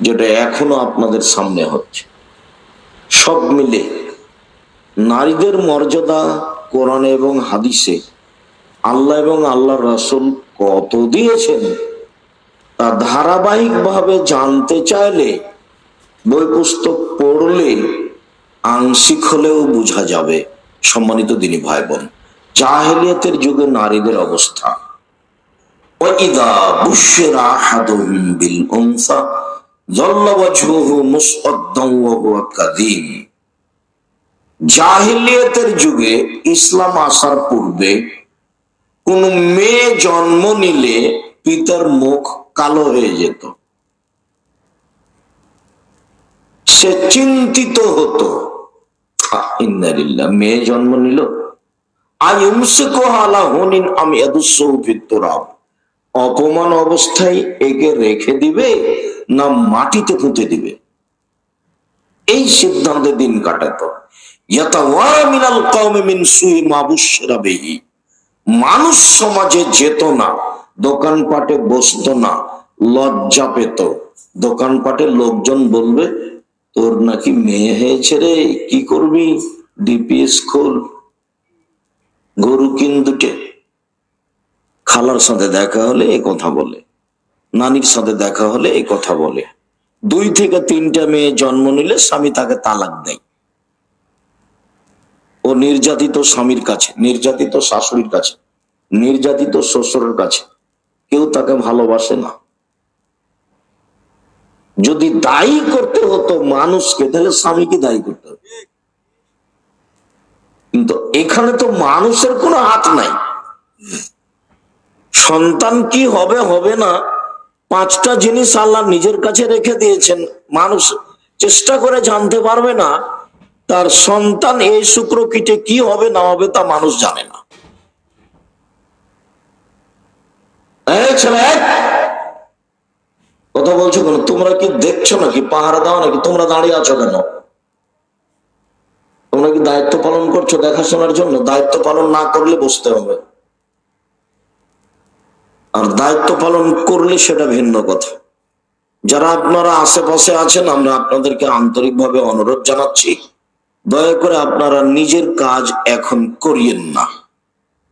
যেটা এখনও আপনাদের সামনে হচ্ছে। সব মিলে নারীদের মর্যাদা কোরআনে এবং হাদিসে আল্লাহ এবং আল্লাহ রাসুল কত দিয়েছেন তা ধারাবাহিকভাবে জানতে চাইলে বই পুস্তক পড়লে আংশিক হলেও বোঝা যাবে। সম্মানিত দিনই ভাই বোন জাহেলিয়াতের যুগে নারীদের অবস্থা। ওইদা বুশেরা হাদুম বিল জাহিলিয়াতের যুগে ইসলাম আসার পূর্বে কোন মেয়ে জন্ম নিলে পিতার মুখ কালো হয়ে যেত। সে চিন্তিত হতো মেয়ে জন্ম নিল? আইমসিকো হালা হনিন আমি এদুসৌফিত্তরাব অপমান অবস্থায় একে রেখে দিবে না মাটিতে পুঁতে দিবে? এই সিদ্ধান্তে দিন কাটাতো। মিন। মানুষ সমাজে যেত না, দোকানপাটে বসতো না, লজ্জা পেত। দোকানপাটে লোকজন বলবে, তোর নাকি মেয়ে হয়েছে রে, কি করবি? ডিপিএস খোল গরু কিন দুটে খালার সাথে দেখা হলে এ কথা বলে, নানির সাথে দেখা হলে এই কথা বলে। দুই থেকে তিনটা মেয়ে জন্ম নিলে স্বামী তাকে তালাক দেয়। ও নির্যাতিত স্বামীর কাছে, নির্যাতিত শাশুড়ির কাছে, নির্যাতিত শ্বশুরের কাছে। কেউ তাকে ভালোবাসে না। যদি দায়ী করতে হতো মানুষকে, তাহলে স্বামীকে দায়ী করতে হবে কিন্তু এখানে তো মানুষের কোনো হাত নাই। সন্তান কি হবে হবে না, পাঁচটা জিনিস আল্লাহ নিজের কাছে রেখে দিয়েছেন। মানুষ চেষ্টা করে জানতে পারবে না, তার সন্তান এই শুক্রকীটে কি হবে, না হবে তা মানুষ জানে না। কথা বলছো কেন? তোমরা কি দেখছ নাকি? পাহারা দাও নাকি? তোমরা দাঁড়িয়ে আছো কেন? তোমরা কি দায়িত্ব পালন করছ দেখাশোনার জন্য? দায়িত্ব পালন না করলে বসতে হবে। আর দায়িত্ব পালন করলে সেটা ভিন্ন কথা। যারা আপনারা আশেপাশে আছেন, আমরা আপনাদেরকে আন্তরিকভাবে অনুরোধ জানাচ্ছি, দয়া করে আপনারা নিজের কাজ এখন করিয়েন না।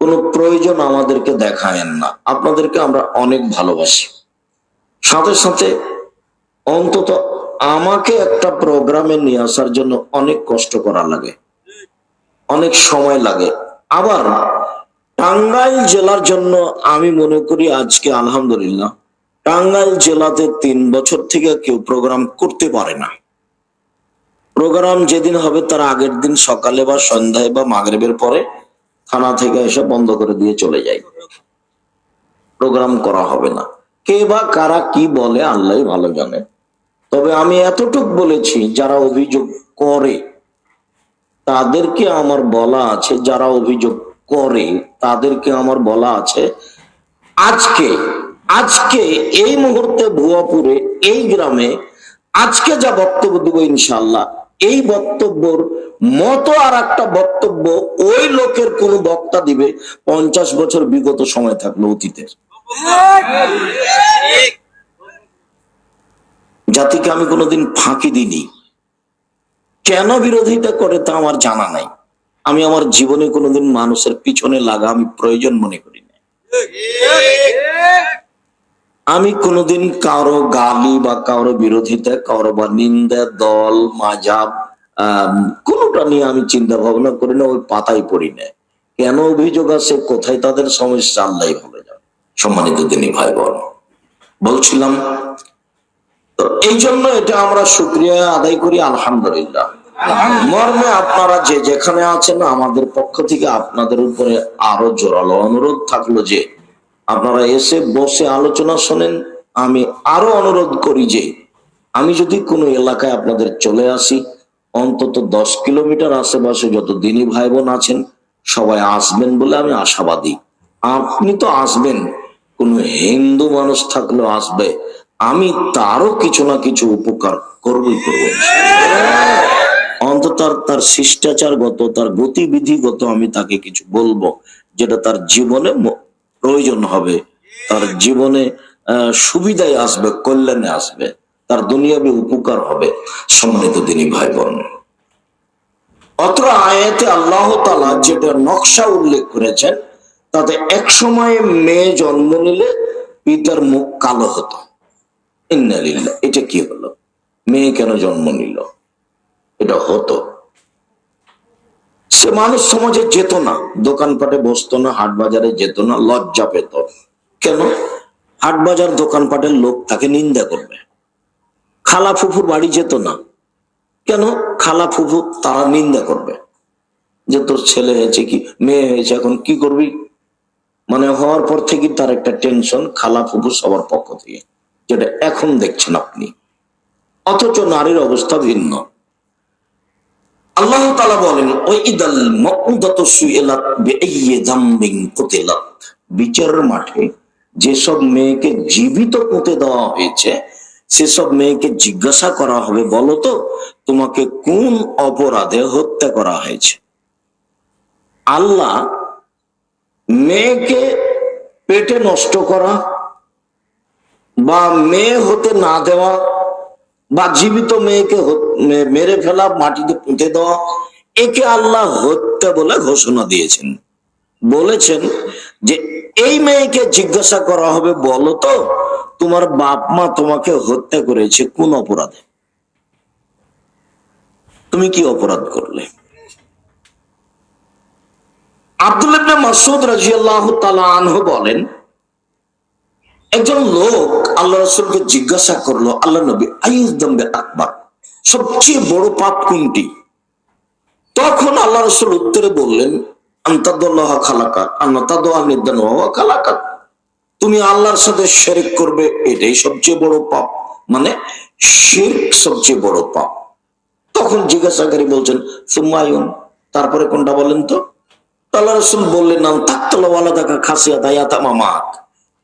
কোনো প্রয়োজন আমাদেরকে দেখায়েন না। আপনাদেরকে আমরা অনেক ভালোবাসি। সাথে সাথে অন্তত আমাকে একটা প্রোগ্রামে নিয়ে আসার জন্য অনেক কষ্ট করা লাগে। অনেক সময় লাগে। আবার টাঙ্গাইল জেলার জন্য আমি মনে করি আজকে আলহামদুলিল্লাহ। টাঙ্গাইল জেলাতে তিন বছর থেকে কেউ প্রোগ্রাম করতে পারে না। প্রোগ্রাম যেদিন হবে তার আগের দিন সকালে বা সন্ধ্যায় বা মাগরেবের পরে থানা থেকে এসে বন্ধ করে দিয়ে চলে যায়। প্রোগ্রাম করা হবে না। কে বা কারা কি বলে আল্লাহ ভালো জানে। তবে আমি এতটুক বলেছি, যারা অভিযোগ করে, তাদেরকে আমার বলা আছে, যারা অভিযোগ করে তাদেরকে আমার বলা আছে, আজকে আজকে এই মুহূর্তে ভুয়াপুরে, এই গ্রামে, আজকে যা বক্তব্য দেবো ইনশাল্লাহ এই বক্তব্যর মতো আর একটা বক্তব্য ওই লোকের কোন বক্তা দিবে, পঞ্চাশ বছর বিগত সময় থাকল অতীতের। জাতিকে আমি কোনোদিন ফাঁকি দিইনি। কেন বিরোধিতা করে তা আমার জানা নাই। আমি আমার জীবনে কোনোদিন মানুষের পিছনে লাগা আমি প্রয়োজন মনে করি না আমি কোনোদিন কারও গালি বা কারও বিরোধিতা, কারও বা নিন্দা, দল, মাজাব কোনোটা নিয়ে আমি চিন্তা ভাবনা করি না, ওই পাতায় পড়ি না। কেন অভিযোগ আছে কোথায় তাদের সমস্যা আল্লাহ ভালো যাবে। সম্মানিত তিনি ভাই বোন বলছিলাম এই জন্য এটা আমরা শুক্রিয়া আদায় করি, আলহামদুলিল্লাহ। মর্মে আপনারা যে যেখানে আছেন, আমাদের পক্ষ থেকে আপনাদের উপরে আরও জোরালো অনুরোধ থাকল যে আপনারা এসে বসে আলোচনা শোনেন। আমি আরও অনুরোধ করি যে আমি যদি কোনো এলাকায় আপনাদের চলে আসি, অন্তত দশ কিলোমিটার আশেপাশে যত দিনী ভাই বোন আছেন, সবাই আসবেন বলে আমি আশাবাদী। আপনি তো আসবেন, কোন হিন্দু মানুষ থাকলেও আসবে। আমি তারও কিছু না কিছু উপকার করবই করব। অন্তত তার শিষ্টাচারগত, তার গতিবিধিগত আমি তাকে কিছু বলব, যেটা তার জীবনে প্রয়োজন হবে। তার জীবনে সুবিধায় আসবে, কল্যাণে আসবে। তার দুনিয়াবি উপকার হবে, সম্মানিত তিনি ভাই বোন অত্র আয়াতে আল্লাহ তালা যেটা নকশা উল্লেখ করেছেন, তাতে এক সময়ে মেয়ে জন্ম নিলে পিতার মুখ কালো হতো। ইন্নালিল্লাহ, এটা কি হলো? মেয়ে কেন জন্ম নিল? এটা হতো। সে মানুষ সমাজে যেত না, দোকানপাটে বসতো না, হাট বাজারে যেত না, লজ্জা পেত। কেন? হাট বাজার, দোকানপাটের লোক তাকে নিন্দা করবে। খালা ফুফুর বাড়ি যেত না। কেন? খালা ফুফু তারা নিন্দা করবে। যে তোর ছেলে হয়েছে কি, মেয়ে হয়েছে, এখন কি করবি? মানে হওয়ার পর থেকে তার একটা টেনশন খালা ফুফু সবার পক্ষ থেকে, যেটা এখন দেখছেন আপনি। অথচ নারীর অবস্থা ভিন্ন। আল্লাহ তালা বলেন ওই ইদাল মকুদাত বিচারের মাঠে যেসব মেয়েকে জীবিত পুঁতে দেওয়া হয়েছে, সেসব মেয়েকে জিজ্ঞাসা করা হবে, বলো তো, তোমাকে কোন অপরাধে হত্যা করা হয়েছে? আল্লাহ মেয়েকে পেটে নষ্ট করা বা মেয়ে হতে না দেওয়া বা জীবিত মেয়েকে মেরে ফেলা, মাটিতে পুঁতে দেওয়া, একে আল্লাহ হত্যা বলে ঘোষণা দিয়েছেন। বলেছেন যে, এই মেয়েকে জিজ্ঞাসা করা হবে, বলো তো, তোমার বাপ মা তোমাকে হত্যা করেছে কোন অপরাধে? তুমি কি অপরাধ করলে? আব্দুল মাসুদ রাজিয়াল্লাহু তাআলা আনহু বলেন একজন লোক আল্লাহ রসুলকে জিজ্ঞাসা করল, আল্লাহ নবী আইজ দম্বে আকবর? সবচেয়ে বড় পাপ কোনটি? তখন আল্লাহ রসুল উত্তরে বললেন তুমি আল্লাহর সাথে শেরিক করবে, এটাই সবচেয়ে বড় পাপ। মানে শিরক সবচেয়ে বড় পাপ। তখন জিজ্ঞাসাকারী বলছেন সুমায়ুন তারপরে কোনটা বলেন তো? আল্লাহ রসুল বললেন নাম তাকতলাওয়ালা দেখা খাসিয়া দায়াতা মামাক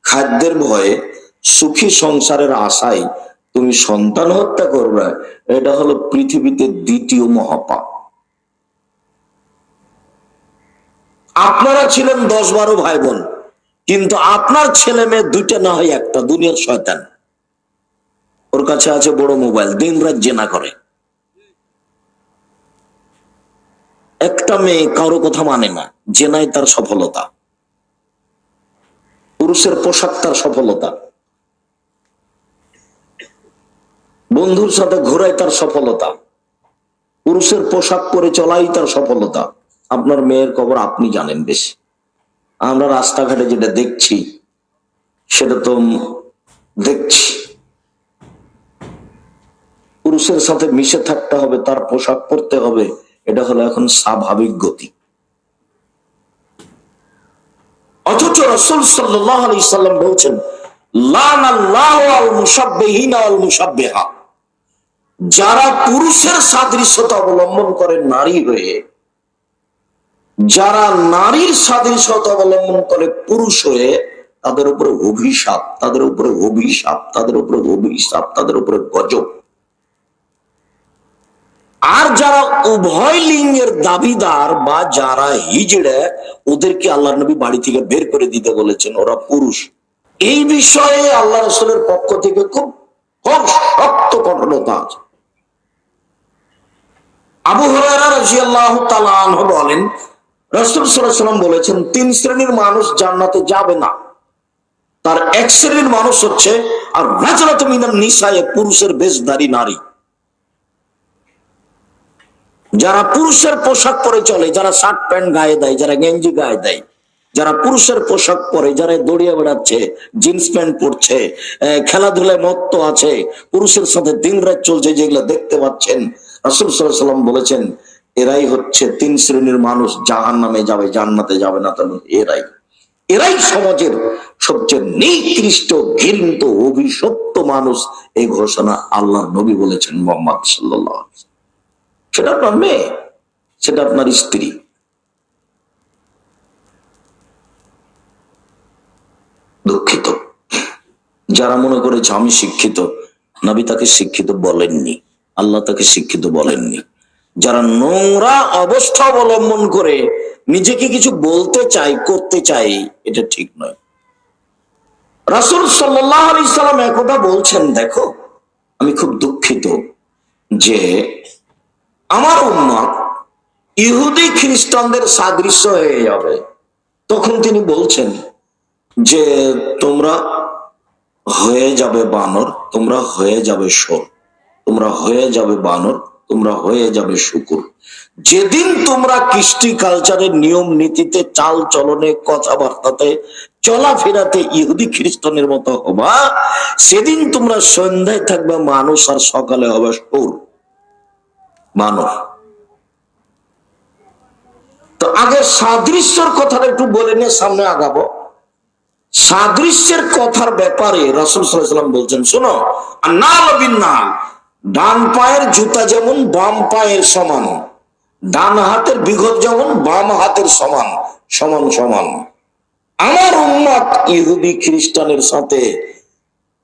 খাদ্যের ভয়ে সুখী সংসারের আশায় তুমি সন্তান হত্যা করবে, এটা হলো পৃথিবীতে দ্বিতীয় মহাপাপ। আপনারা ছিলেন দশ বারো ভাই বোন কিন্তু আপনার ছেলে মেয়ে দুইটা না হয় একটা, দুনিয়ার শয়তান। ওর কাছে আছে বড় মোবাইল, দিন রাত জেনা করে। একটা মেয়ে কারও কথা মানে না জেনাই তার সফলতা। পুরুষের পোশাক তার সফলতা। বন্ধুর সাথে ঘোরাই তার সফলতা। পুরুষের পোশাক পরে চলাই তার সফলতা। আপনার মেয়ের খবর আপনি জানেন বেশি। আমরা রাস্তাঘাটে যেটা দেখছি, সেটা তো দেখছি। পুরুষের সাথে মিশে থাকতে হবে, তার পোশাক পরতে হবে, এটা হলো এখন স্বাভাবিক গতি। অথচ রসুল সাল্লাম বলছেন যারা পুরুষের সাদৃশ্যতা অবলম্বন করে নারী হয়ে, যারা নারীর সাদৃশ্যতা অবলম্বন করে পুরুষ হয়ে, তাদের উপরে অভিশাপ, তাদের উপরে অভিশাপ, তাদের উপরে অভিশাপ, তাদের উপরে গজব। আর যারা উভয় লিঙ্গের দাবিদার বা যারা হিজড়ে, ওদেরকে আল্লাহ নবী বাড়ি থেকে বের করে দিতে বলেছেন। ওরা পুরুষ। এই বিষয়ে আল্লাহ রসুলের পক্ষ থেকে খুব খুব শক্ত কঠোরতা আছে। আবু হরারা তাআলা আনহু বলেন, রাসূল সাল্লাম বলেছেন, তিন শ্রেণির মানুষ জান্নাতে যাবে না। তার এক শ্রেণির মানুষ হচ্ছে, আর রাজরাত মিনান নিসায়ে, পুরুষের বেশধারী নারী। যারা পুরুষের পোশাক পরে চলে, যারা শার্ট প্যান্ট গায়ে দেয়, যারা গেঞ্জি গায়ে দেয়, যারা পুরুষের পোশাক পরে, যারা দড়িয়ে বেড়াচ্ছে, জিন্স প্যান্ট পরছে খেলাধুলায় মত্ত আছে, পুরুষের সাথে দিন রাত চলছে যেগুলো দেখতে পাচ্ছেন, রাসুল সাল্লাম বলেছেন, এরাই হচ্ছে তিন শ্রেণির মানুষ জাহান নামে যাবে, জান্নাতে যাবে না তেমন এরাই। এরাই সমাজের সবচেয়ে নিকৃষ্ট, ঘৃণিত, অভিশপ্ত মানুষ, এই ঘোষণা আল্লাহ নবী বলেছেন মোহাম্মদ সাল্লাহ সেটা আপনার মেয়ে, সেটা আপনার স্ত্রী। দুঃখিত। যারা মনে করেছে আমি শিক্ষিত, নবী তাকে শিক্ষিত বলেননি, আল্লাহ তাকে শিক্ষিত বলেননি। যারা নোংরা অবস্থা অবলম্বন করে নিজেকে কিছু বলতে চাই করতে চাই এটা ঠিক নয়। রাসুল সাল্লাম একথা বলছেন, দেখো, আমি খুব দুঃখিত যে আমার উম্মত ইহুদি খ্রিস্টানদের সাদৃশ্য হয়ে যাবে। তখন তিনি বলছেন যে, তোমরা হয়ে যাবে বানর, তোমরা হয়ে যাবে সোর তোমরা হয়ে যাবে বানর, তোমরা হয়ে যাবে শুকুর। যেদিন তোমরা কৃষ্টি কালচারের নিয়ম নীতিতে, চাল চলনে, কথাবার্তাতে, চলাফেরাতে ইহুদি খ্রিস্টানের মতো হবা, সেদিন তোমরা সন্ধ্যায় থাকবে, মানুষ আর সকালে হবে সুর বানর তো আগে সাদৃশ্যর কথাটা একটু বলে নিয়ে সামনে আগাবো। সাদৃশ্যের কথার ব্যাপারে রাসুল সাল্লাম বলছেন, শোনো নাল বিন্নাল। ডান পায়ের জুতা যেমন, বাম পায়ের সমান। ডান হাতের বিঘত যেমন, বাম হাতের সমান। সমান সমান। আমার উন্মত ইহুদি খ্রিস্টানের সাথে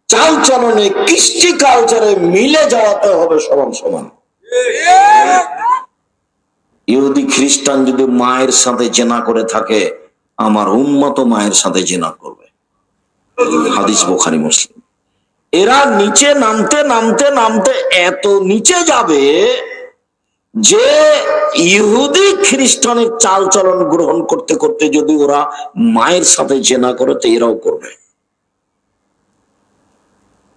চাল চলনে কৃষ্টি কালচারে মিলে যাওয়াতে হবে সমান সমান। ইহুদি খ্রিস্টান যদি মায়ের সাথে জেনা করে থাকে, আমার উন্মত মায়ের সাথে জেনা করবে। হাদিস বোখারি, মুসলিম। এরা নিচে নামতে নামতে নামতে এত নিচে যাবে যে ইহুদি খ্রিস্টানের চাল চলন গ্রহণ করতে করতে যদি ওরা মায়ের সাথে জেনা করে, তো এরাও করবে।